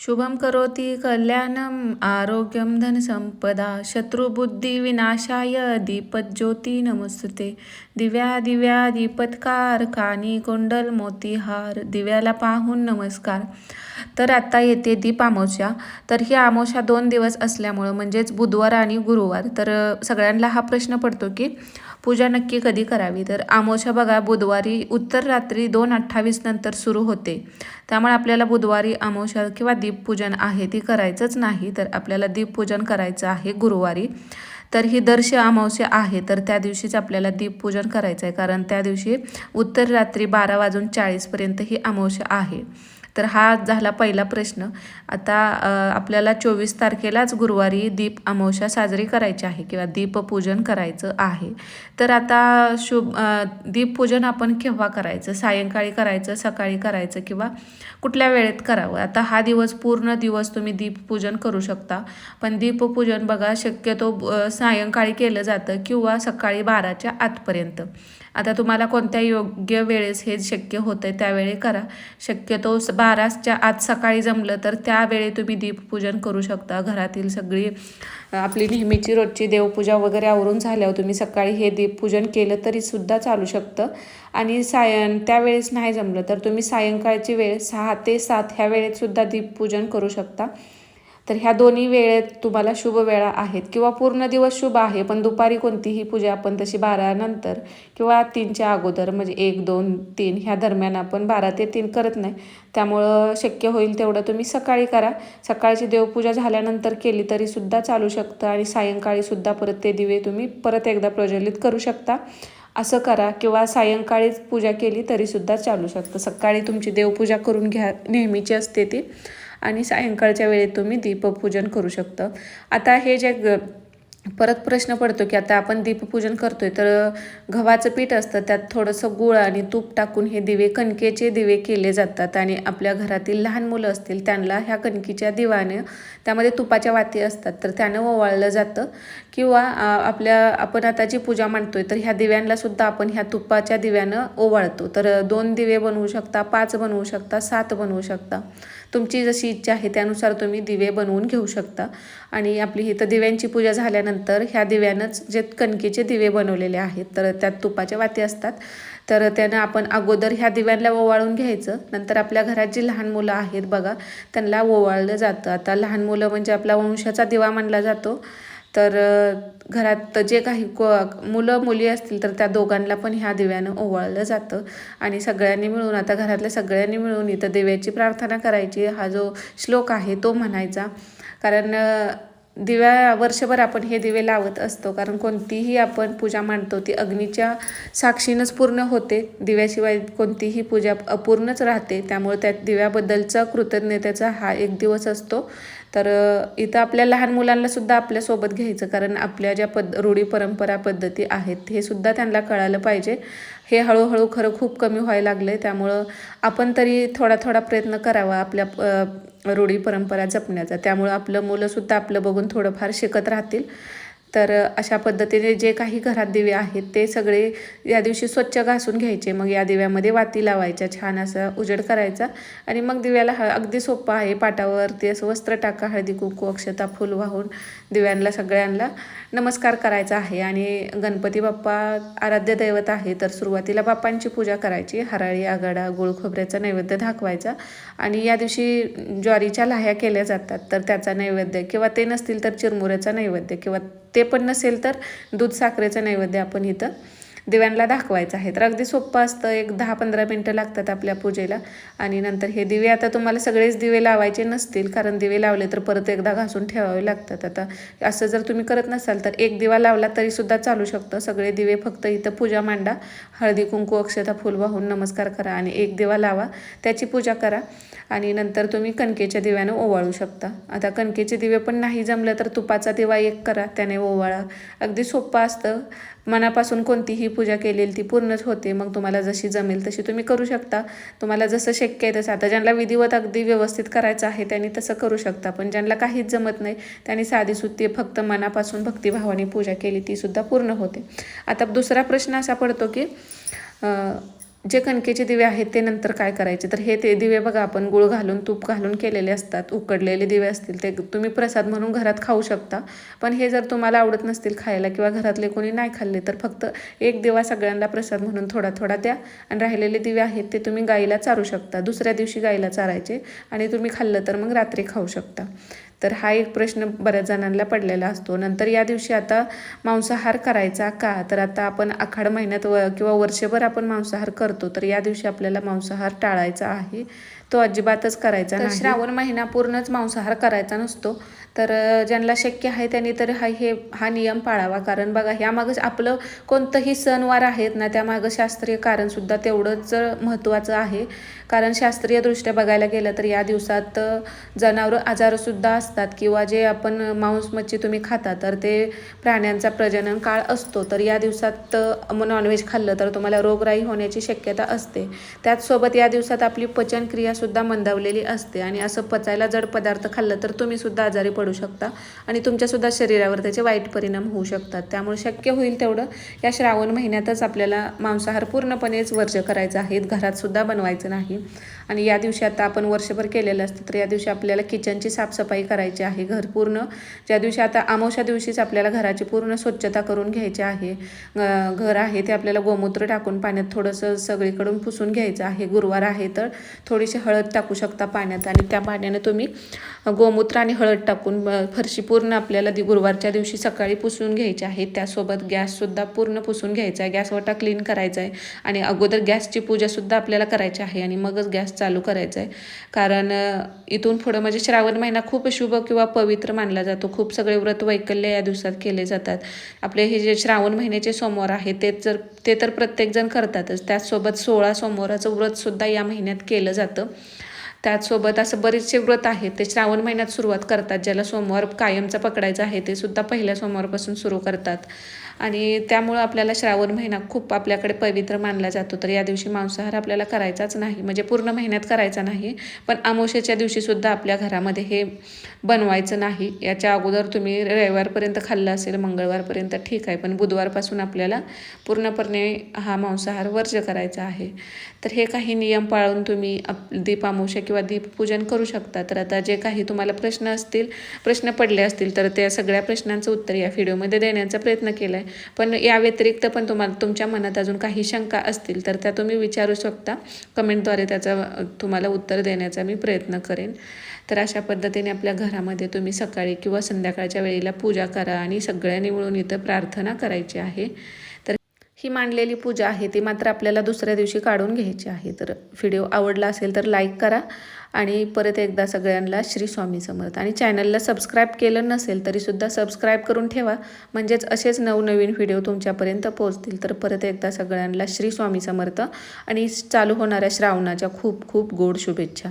शुभम करोति कल्याणम आरोग्यं धनसंपदा शत्रुबुद्धिविनाशाय दीपज्योती नमस्तुते। दिव्या दिव्या दीपत्कार कानी कुंडल मोतीहार दिव्याला पाहून नमस्कार। तर आता येते दीप आमोशा। तर ही आमोशा दोन दिवस असल्यामुळं म्हणजेच बुधवार आणि गुरुवार तर सगळ्यांना हा प्रश्न पडतो की पूजा नक्की कधी करावी? तर आमोशा बघा बुधवारी उत्तर रात्री दोन अठ्ठावीस नंतर सुरू होते. त्यामुळे आपल्याला बुधवारी अमावस्या किंवा दीपपूजन आहे ती करायचंच नाही तर आपल्याला दीपपूजन करायचं आहे गुरुवारी. तर ही दर्श अमावस्या आहे तर त्या दिवशीच आपल्याला दीपपूजन करायचं आहे कारण त्या दिवशी उत्तर रात्री बारा वाजून चाळीसपर्यंत ही अमावस्या आहे. तर हा झाला पहिला प्रश्न. आता आपल्याला चोवीस तारखेलाच गुरुवारी दीप अमावस्या साजरी करायची आहे किंवा दीपपूजन करायचं आहे. तर आता शुभ दीपपूजन आपण केव्हा करायचं? सायंकाळी करायचं सकाळी करायचं किंवा कुठल्या वेळेत करावं? आता हा दिवस पूर्ण दिवस तुम्ही दीपपूजन करू शकता. पण दीपपूजन बघा शक्यतो सायंकाळी केलं जातं किंवा सकाळी बाराच्या आतपर्यंत. आता तुम्हाला कोणत्या योग्य वेळेस हे शक्य होतं आहे त्यावेळी करा. शक्यतो बा बाराच्या आज सकाळी जमलं तर त्यावेळी तुम्ही दीपपूजन करू शकता. घरातील सगळी आपली नेहमीची रोजची देवपूजा वगैरे आवरून झाल्यावर तुम्ही सकाळी हे दीपपूजन केलं तरी सुद्धा चालू शकतं. आणि सायं त्यावेळेस नाही जमलं तर तुम्ही सायंकाळची वेळ सहा ते सात ह्या वेळेत सुद्धा दीपपूजन करू शकता. तर ह्या दोन्ही वेळेत तुम्हाला शुभ वेळा आहेत किंवा पूर्ण दिवस शुभ आहे पण दुपारी कोणतीही पूजा आपण तशी बारानंतर किंवा तीनच्या अगोदर म्हणजे एक दोन तीन ह्या दरम्यान आपण बारा ते तीन करत नाही. त्यामुळं शक्य होईल तेवढं तुम्ही सकाळी करा. सकाळची देवपूजा झाल्यानंतर केली तरी सुद्धा चालू शकतं आणि सायंकाळीसुद्धा परत ते दिवे तुम्ही परत एकदा प्रज्वलित करू शकता. असं करा किंवा सायंकाळीच पूजा केली तरीसुद्धा चालू शकतं. सकाळी तुमची देवपूजा करून घ्या नेहमीची असते ती. आणि सायंकाळच्या वेळेत तुम्ही दीपपूजन करू शकता. आता हे जे ग परत प्रश्न पडतो की आता आपण दीपपूजन करतोय तर गव्हाचं पीठ असतं त्यात थोडंसं गुळ आणि तूप टाकून हे दिवे कणकेचे दिवे केले जातात आणि आपल्या घरातील लहान मुलं असतील त्यांना ह्या कणकीच्या दिवाने त्यामध्ये तुपाच्या वाती असतात तर त्यानं ओवाळलं जातं. किंवा आपल्या आपण आता जी पूजा मांडतोय तर ह्या दिव्यांना सुद्धा आपण ह्या तुपाच्या दिव्यानं ओवाळतो. तर दोन दिवे बनवू शकता पाच बनवू शकता सात बनवू शकता. तुमची जशी इच्छा आहे त्यानुसार तुम्ही दिवे बनवून घेऊ शकता. आणि आपली इथं दिव्यांची पूजा झाल्यानंतर ह्या दिव्यानंच जे कणकेचे दिवे बनवलेले आहेत तर त्यात तुपाच्या वाती असतात. तर त्यानं आपण अगोदर ह्या दिव्यांना ओवाळून घ्यायचं. नंतर आपल्या घरात जी लहान मुलं आहेत बघा त्यांना ओवाळलं जातं. आता लहान मुलं म्हणजे आपला वंशाचा दिवा मानला जातो. तर घरात जे काही को मुलं मुली असतील तर त्या दोघांना पण ह्या दिव्यानं ओवाळलं जातं. आणि सगळ्यांनी मिळून आता घरातल्या सगळ्यांनी मिळून इथं देव्याची प्रार्थना करायची. हा जो श्लोक आहे तो म्हणायचा. कारण दिव्या वर्षभर आपण हे दिवे लावत असतो. कारण कोणतीही आपण पूजा मांडतो ती अग्नीच्या साक्षीनंच पूर्ण होते. दिव्याशिवाय कोणतीही पूजा अपूर्णच राहते. त्यामुळे त्या दिव्याबद्दलचा कृतज्ञतेचा हा एक दिवस असतो. तर इथं आपल्या लहान मुलांना सुद्धा आपल्यासोबत घ्यायचं कारण आपल्या ज्या पद रूढी परंपरा पद्धती आहेत हे सुद्धा त्यांना कळालं पाहिजे. हे हळूहळू खरं खूप कमी व्हायला लागलं आहे त्यामुळं आपण तरी थोडा थोडा प्रयत्न करावा आपल्या रूढी परंपरा जपण्याचा. त्यामुळं आपलं मुलंसुद्धा आपलं बघून थोडंफार शिकत राहतील. तर अशा पद्धतीने जे काही घरात दिवे आहेत ते सगळे या दिवशी स्वच्छ घासून घ्यायचे. मग या दिव्यामध्ये वाती लावायच्या छान असा उजेड करायचा. आणि मग दिव्याला ह अगदी सोपं आहे. पाटावरती असं वस्त्र टाका हळदी कुंकू अक्षता फुल वाहून दिव्यांना सगळ्यांना नमस्कार करायचा आहे. आणि गणपती बाप्पा आराध्य दैवत आहे तर सुरुवातीला बाप्पांची पूजा करायची. हराळी आगाडा गुळ खोबऱ्याचा नैवेद्य दाखवायचा. आणि या दिवशी ज्वारीच्या लाह्या केल्या जातात तर त्याचा नैवेद्य किंवा ते नसतील तर चिरमुऱ्याचा नैवेद्य किंवा ते पण नसेल तर दूध साखरेचं नैवेद्य आपण इथं दिव्यांना दाखवायचं आहे. तर अगदी सोपं असतं. एक दहा पंधरा मिनटं लागतात आपल्या पूजेला. आणि नंतर हे दिवे आता तुम्हाला सगळेच दिवे लावायचे नसतील कारण दिवे लावले तर परत एकदा घासून ठेवावे लागतात. आता असं जर तुम्ही करत नसाल तर एक दिवा लावला तरीसुद्धा चालू शकतं. सगळे दिवे फक्त इथं पूजा मांडा. हळदी कुंकू अक्षता फुल वाहून नमस्कार करा आणि एक दिवा लावा. त्याची पूजा करा. आणि नंतर तुम्ही कणकेच्या दिव्यानं ओवाळू शकता. आता कणकेचे दिवे पण नाही जमलं तर तुपाचा दिवा एक करा. त्याने ओवाळा. अगदी सोपं असतं. मनापासून कोणतीही पूजा केलेली ती पूर्णच होते. मग तुम्हाला जशी जमेल तशी तुम्ही करू शकता. तुम्हाला जसं शक्य आहे तसं. आता ज्यांना विधिवत अगदी व्यवस्थित करायचं आहे त्यांनी तसं करू शकता. पण ज्यांना काहीच जमत नाही त्यांनी साधी सुद्धी फक्त मनापासून भक्तिभावाने पूजा केली ती सुद्धा पूर्ण होते. आता दुसरा प्रश्न असा पडतो की जे कणकेचे दिवे आहेत ते नंतर काय करायचे? तर हे ते दिवे बघा आपण गुळ घालून तूप घालून केलेले असतात. उकडलेले दिवे असतील ते तुम्ही प्रसाद म्हणून घरात खाऊ शकता. पण हे जर तुम्हाला आवडत नसतील खायला किंवा घरातले कोणी नाही खाल्ले तर फक्त एक दिवा सगळ्यांना प्रसाद म्हणून थोडा थोडा द्या. आणि राहिलेले दिवे आहेत ते तुम्ही गाईला चारू शकता. दुसऱ्या दिवशी गाईला चारायचे आणि तुम्ही खाल्लं तर मग रात्री खाऊ शकता. तर हा एक प्रश्न बऱ्याच जणांना पडलेला असतो. नंतर या दिवशी आता मांसाहार करायचा का? तर आता आपण आखाड महिन्यात व किंवा वर्षभर आपण मांसाहार करतो. तर या दिवशी आपल्याला मांसाहार टाळायचा आहे. तो अजिबातच करायचा नाही. श्रावण महिना पूर्णच मांसाहार करायचा नसतो. तर ज्यांना शक्य आहे त्यांनी तर हा हे हा नियम पाळावा. कारण बघा ह्यामागं आपलं कोणतंही सणवार आहेत ना त्यामागं शास्त्रीय कारणसुद्धा तेवढंच महत्त्वाचं आहे. कारण शास्त्रीयदृष्ट्या बघायला गेलं तर या दिवसात जनावरं आजारसुद्धा असतात किंवा जे आपण मांस मच्छी तुम्ही खाता तर ते प्राण्यांचा प्रजनन काळ असतो. तर या दिवसात नॉनव्हेज खाल्लं तर तुम्हाला रोगराई होण्याची शक्यता असते. त्याचसोबत या दिवसात आपली सुद्धा मंदावलेली असते आणि असं पचायला जड पदार्थ खाल्लं तर तुम्ही सुद्धा आजारी पडू शकता आणि तुमच्यासुद्धा शरीरावर त्याचे वाईट परिणाम होऊ शकतात. त्यामुळे शक्य होईल तेवढं या श्रावण महिन्यातच आपल्याला मांसाहार पूर्णपणेच वर्ज करायचं आहे. घरात सुद्धा बनवायचं नाही. आणि या दिवशी आता आपण वर्षभर केलेलं असतं तर या दिवशी आपल्याला किचनची साफसफाई करायची आहे घर पूर्ण. ज्या दिवशी आता आमोशा दिवशीच आपल्याला घराची पूर्ण स्वच्छता करून घ्यायची आहे. घर आहे ते आपल्याला गोमूत्र टाकून पाण्यात थोडंसं सगळीकडून पुसून घ्यायचं आहे. गुरुवार आहे तर थोडीशी हळद टाकू शकता पाण्यात आणि त्या पाण्याने तुम्ही गोमूत्र आणि हळद टाकून फरशी पूर्ण आपल्याला दि गुरुवारच्या दिवशी सकाळी पुसून घ्यायची आहे. त्यासोबत गॅससुद्धा पूर्ण पुसून घ्यायचा आहे. गॅसवटा क्लीन करायचा आहे आणि अगोदर गॅसची पूजासुद्धा आपल्याला करायची आहे आणि मगच गॅस चालू करायचा आहे. कारण इथून पुढं म्हणजे श्रावण महिना खूप शुभ किंवा पवित्र मानला जातो. खूप सगळे व्रत वैकल्य या दिवसात केले जातात. आपले हे जे श्रावण महिन्याचे सोमवार आहे ते जर ते तर प्रत्येकजण करतातच. त्याचसोबत सोळा सोमवाराचं व्रतसुद्धा या महिन्यात केलं जातं. त्याचसोबत असं बरेचसे व्रत आहेत ते श्रावण महिन्यात सुरुवात करतात ज्याला सोमवार कायमचा पकडायचा आहे ते सुद्धा पहिल्या सोमवारपासून सुरू करतात. आणि त्यामुळं आपल्याला श्रावण महिना खूप आपल्याकडे पवित्र मानला जातो. तर या दिवशी मांसाहार आपल्याला करायचाच नाही. म्हणजे पूर्ण महिन्यात करायचा नाही. पण आमोशेच्या दिवशीसुद्धा आपल्या घरामध्ये हे बनवायचं नाही. याच्या अगोदर तुम्ही रविवारपर्यंत खाल्लं असेल मंगळवारपर्यंत ठीक आहे. पण बुधवारपासून आपल्याला पूर्णपणे हा मांसाहार वर्ज करायचा आहे. तर हे काही नियम पाळून तुम्ही आप दीपामोशा किंवा दीपपूजन करू शकता. तर आता जे काही तुम्हाला प्रश्न असतील प्रश्न पडले असतील तर त्या सगळ्या प्रश्नांचं उत्तर या व्हिडिओमध्ये देण्याचा प्रयत्न केला आहे पण या व्यतिरिक्त पण तुम्हाला तुमच्या मनात अजून काही शंका असतील तर त्या तुम्ही विचारू शकता. कमेंटद्वारे त्याचा तुम्हाला उत्तर देण्याचा मी प्रयत्न करेन. तर अशा पद्धतीने आपल्या घरामध्ये तुम्ही सकाळी किंवा संध्याकाळच्या वेळेला पूजा करा आणि सगळ्यांनी मिळून इथं प्रार्थना करायची आहे. तर ही मांडलेली पूजा आहे ती मात्र आपल्याला दुसऱ्या दिवशी काढून घ्यायची आहे. तर व्हिडिओ आवडला असेल तर लाईक करा आणि परत एकदा सगळ्यांना श्री स्वामी समर्थ. आणि चॅनलला सबस्क्राईब केलं नसेल तरीसुद्धा सबस्क्राईब करून ठेवा. म्हणजेच असेच नवनवीन व्हिडिओ तुमच्यापर्यंत पोहोचतील. तर परत एकदा सगळ्यांना श्री स्वामी समर्थ आणि चालू होणाऱ्या श्रावणाच्या खूप खूप गोड शुभेच्छा.